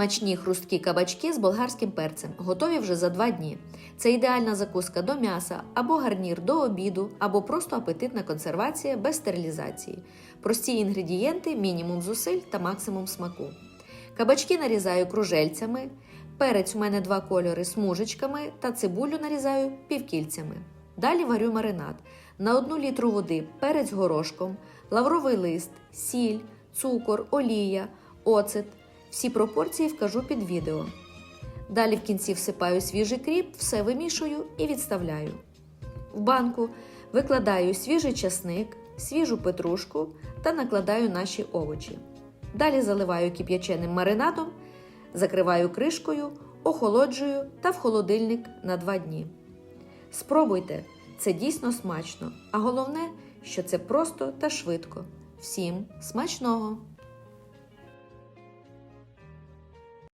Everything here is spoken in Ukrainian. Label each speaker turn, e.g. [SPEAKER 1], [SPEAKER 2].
[SPEAKER 1] Смачні хрусткі кабачки з болгарським перцем, готові вже за два дні. Це ідеальна закуска до м'яса або гарнір до обіду, або просто апетитна консервація без стерилізації. Прості інгредієнти, мінімум зусиль та максимум смаку. Кабачки нарізаю кружельцями, перець у мене два кольори смужечками та цибулю нарізаю півкільцями. Далі варю маринад. На 1 літру води перець горошком, лавровий лист, сіль, цукор, олія, оцет. Всі пропорції вкажу під відео. Далі в кінці всипаю свіжий кріп, все вимішую і відставляю. В банку викладаю свіжий часник, свіжу петрушку та накладаю наші овочі. Далі заливаю кип'яченим маринадом, закриваю кришкою, охолоджую та в холодильник на 2 дні. Спробуйте, це дійсно смачно, а головне, що це просто та швидко. Всім смачного!